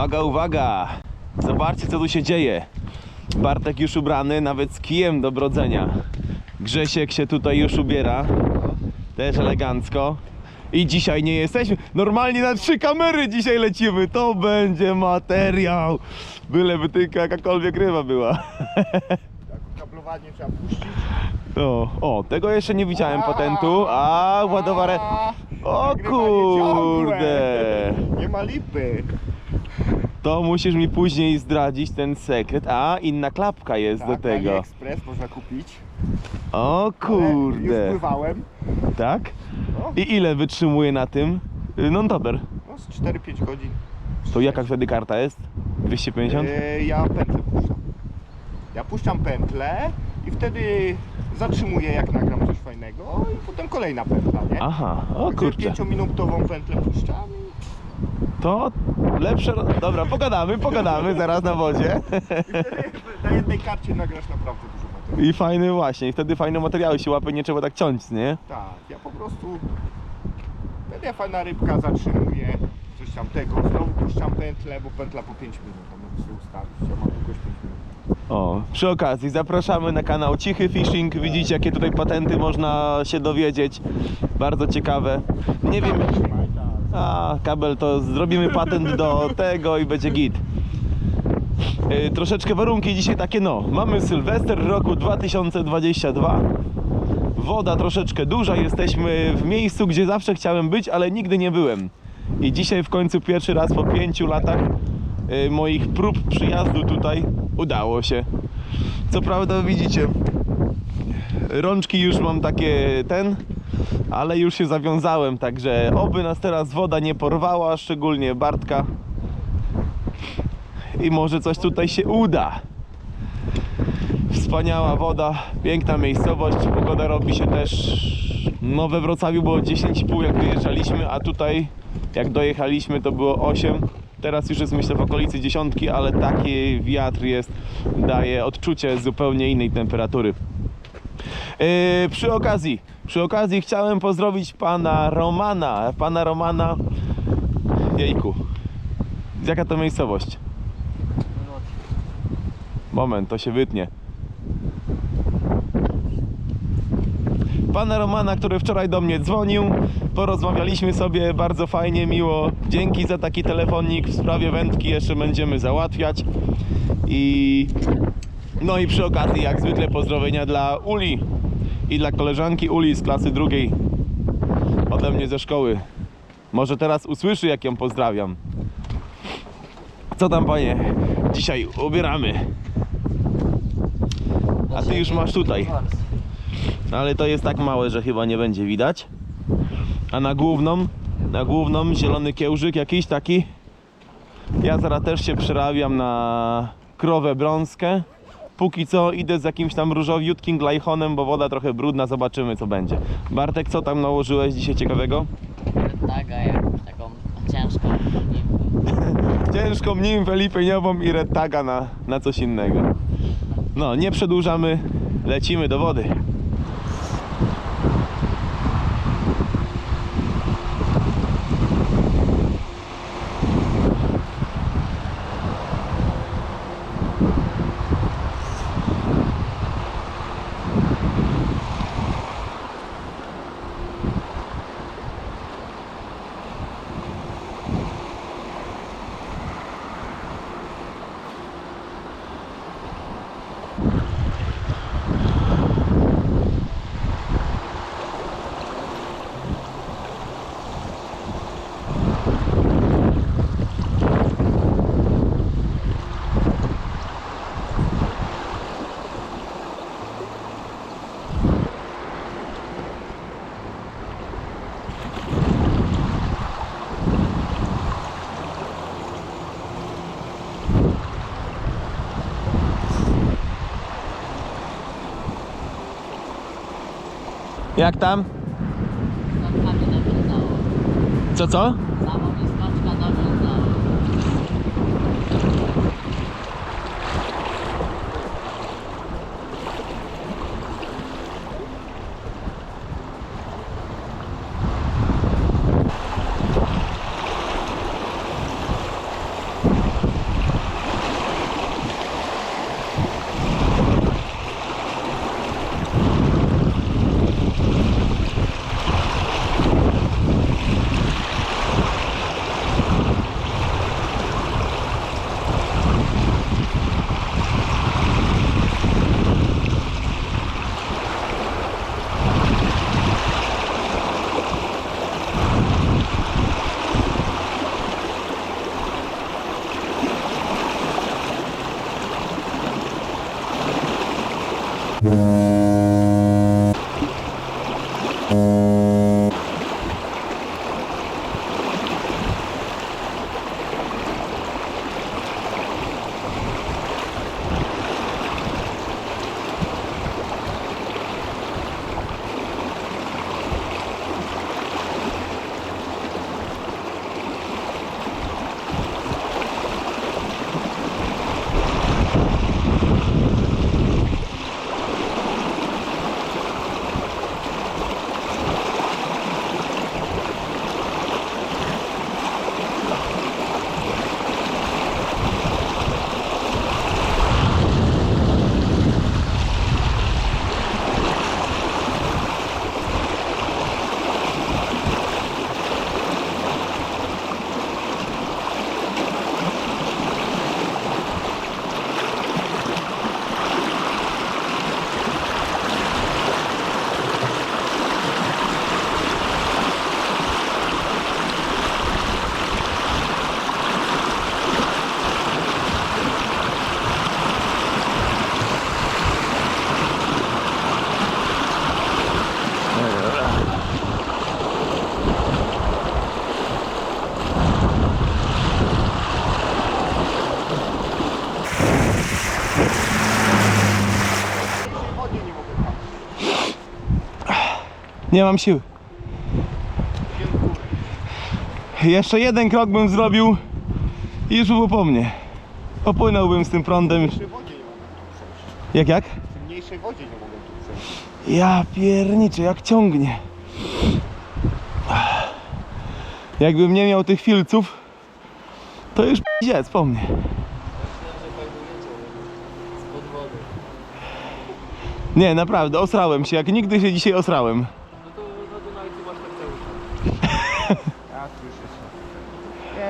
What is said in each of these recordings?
Uwaga, uwaga! Zobaczcie, co tu się dzieje. Bartek już ubrany, nawet z kijem do brodzenia. Grzesiek się tutaj już ubiera. Też elegancko. I dzisiaj nie jesteśmy. Normalnie na trzy kamery dzisiaj lecimy. To będzie materiał. Byleby tylko jakakolwiek ryba była. Kablowanie trzeba puścić. O, o, tego jeszcze nie widziałem patentu. A, ładowarę. O kurde. Nie ma lipy. To musisz mi później zdradzić ten sekret. A, inna klapka jest do Tak, tego. AliExpress można kupić. O Ale Już kurde. pływałem. Tak? No, I ile wytrzymuje na tym? Y, Non-topper. no z 4-5 godzin. To jaka wtedy karta jest? 250? E, ja pętlę puszczam. Ja puszczam pętlę i wtedy zatrzymuję jak nagram coś fajnego i potem kolejna pętla, nie? Aha, o Także kurczę. 5-minutową pętlę puszczam. To lepsze. Dobra, pogadamy, pogadamy zaraz na wodzie. Na jednej karcie nagrasz naprawdę dużo materiału. I fajny właśnie, i wtedy fajne materiały się łapy, nie trzeba tak ciąć, nie? Tak, ja po prostu wtedy fajna rybka zatrzymuję, coś tam tego, znowu puszczam pętlę, bo pętla po 5 minut, to mogę sobie ustawić, ja mam długość 5 minut. O, przy okazji zapraszamy na kanał Cichy Fishing. Widzicie jakie tutaj patenty można się dowiedzieć. Bardzo ciekawe. Nie wiem. A, kabel to zrobimy patent do tego i będzie git. Yy, troszeczkę warunki dzisiaj takie no. Mamy Sylwester roku 2022. Woda troszeczkę duża, jesteśmy w miejscu, gdzie zawsze chciałem być, ale nigdy nie byłem. I dzisiaj w końcu pierwszy raz po pięciu latach yy, moich prób przyjazdu tutaj udało się. Co prawda widzicie, rączki już mam takie ten, ale już się zawiązałem, także oby nas teraz woda nie porwała, szczególnie Bartka. I może coś tutaj się uda. Wspaniała woda, piękna miejscowość, pogoda robi się też. No we Wrocławiu było 10,5 jak wyjeżdżaliśmy, a tutaj jak dojechaliśmy to było 8. Teraz już jest myślę w okolicy dziesiątki, ale taki wiatr jest, daje odczucie zupełnie innej temperatury. Yy, przy okazji, przy okazji chciałem pozdrowić pana Romana. Pana Romana. Jejku. Jaka to miejscowość? Moment, to się wytnie. Pana Romana, który wczoraj do mnie dzwonił. Porozmawialiśmy sobie bardzo fajnie, miło. Dzięki za taki telefonik. W sprawie wędki jeszcze będziemy załatwiać. I no i przy okazji, jak zwykle, pozdrowienia dla Uli i dla koleżanki Uli z klasy drugiej ode mnie ze szkoły. Może teraz usłyszy, jak ją pozdrawiam. Co tam, panie? Dzisiaj ubieramy. A ty już masz tutaj. Ale to jest tak małe, że chyba nie będzie widać. A na główną, na główną zielony kiełżyk jakiś taki. Ja zaraz też się przerabiam na krowę brązkę. Póki co idę z jakimś tam różowiutkim glajchonem, bo woda trochę brudna, zobaczymy co będzie. Bartek, co tam nałożyłeś dzisiaj ciekawego? Taga jakąś taką ciężką nimfę. Ciężką nimfę lipieniową i red taga na, na coś innego. No, nie przedłużamy, lecimy do wody. Jak tam? Co, co? Samo mi. Nie mam górę. Jeszcze jeden krok bym zrobił i już by było po mnie. Popłynąłbym z tym prądem. Jak, jak? W mniejszej wodzie nie mogę tu przejść. Ja pierniczę, jak ciągnie. Jakbym nie miał tych filców, to już p***dziec po mnie. Nie, naprawdę, osrałem się, jak nigdy się dzisiaj osrałem. No to na Dunajcu masz tak Ja słyszę się. Nie,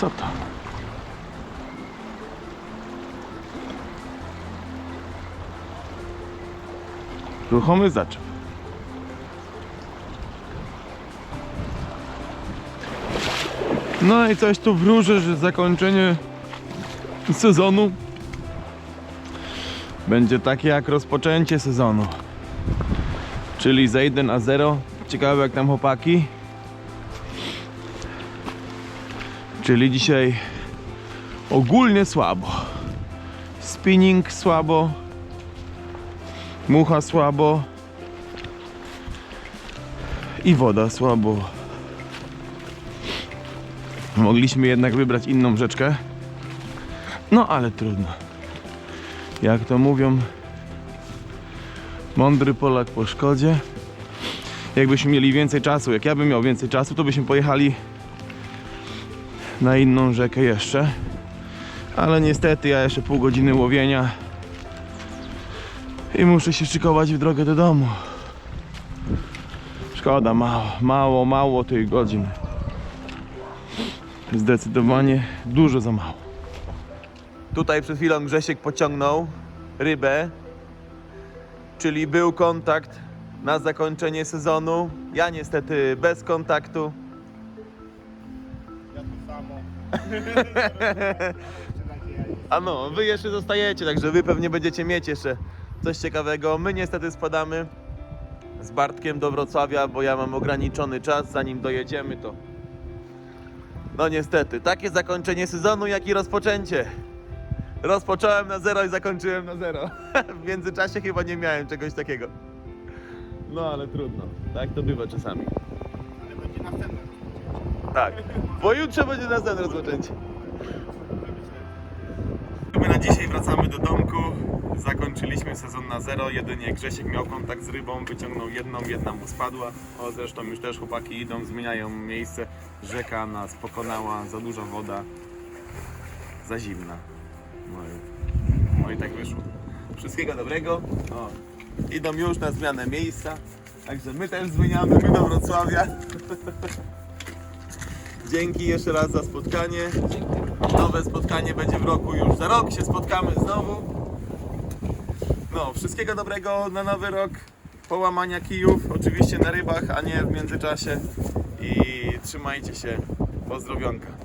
Co to? Ruchomy zaczep. No i coś tu wróży, że zakończenie sezonu będzie takie jak rozpoczęcie sezonu. Czyli za 1 a 0. Ciekawe jak tam chłopaki. Czyli dzisiaj ogólnie słabo. Spinning słabo. Mucha słabo. I woda słabo. Mogliśmy jednak wybrać inną rzeczkę. No ale trudno. Jak to mówią, mądry Polak po szkodzie. Jakbyśmy mieli więcej czasu, jak ja bym miał więcej czasu, to byśmy pojechali na inną rzekę jeszcze. Ale niestety ja jeszcze pół godziny łowienia i muszę się szykować w drogę do domu. Szkoda, mało, mało, mało tych godzin. Zdecydowanie dużo za mało. Tutaj przed chwilą Grzesiek pociągnął rybę, czyli był kontakt na zakończenie sezonu. Ja niestety bez kontaktu. A no, wy jeszcze zostajecie, także wy pewnie będziecie mieć jeszcze coś ciekawego. My niestety spadamy z Bartkiem do Wrocławia, bo ja mam ograniczony czas, zanim dojedziemy to. No niestety, takie zakończenie sezonu, jak i rozpoczęcie. Rozpocząłem na zero i zakończyłem na zero. w międzyczasie chyba nie miałem czegoś takiego. No ale trudno. Tak to bywa czasami. Ale będzie następne Tak. Pojutrze będzie następne rozpoczęcie. My na dzisiaj wracamy do domku. Zakończyliśmy sezon na zero. Jedynie Grzesiek miał kontakt z rybą, wyciągnął jedną, jedna mu spadła. O, zresztą już też chłopaki idą, zmieniają miejsce. Rzeka nas pokonała, za duża woda, za zimna. No i, no i tak wyszło. Wszystkiego dobrego. O, idą już na zmianę miejsca. Także my też zmieniamy, my do Wrocławia. Dzięki jeszcze raz za spotkanie. Nowe spotkanie będzie w roku już za rok. Się spotkamy znowu. No, wszystkiego dobrego na nowy rok. Połamania kijów, oczywiście na rybach, a nie w międzyczasie. I trzymajcie się. Pozdrowionka.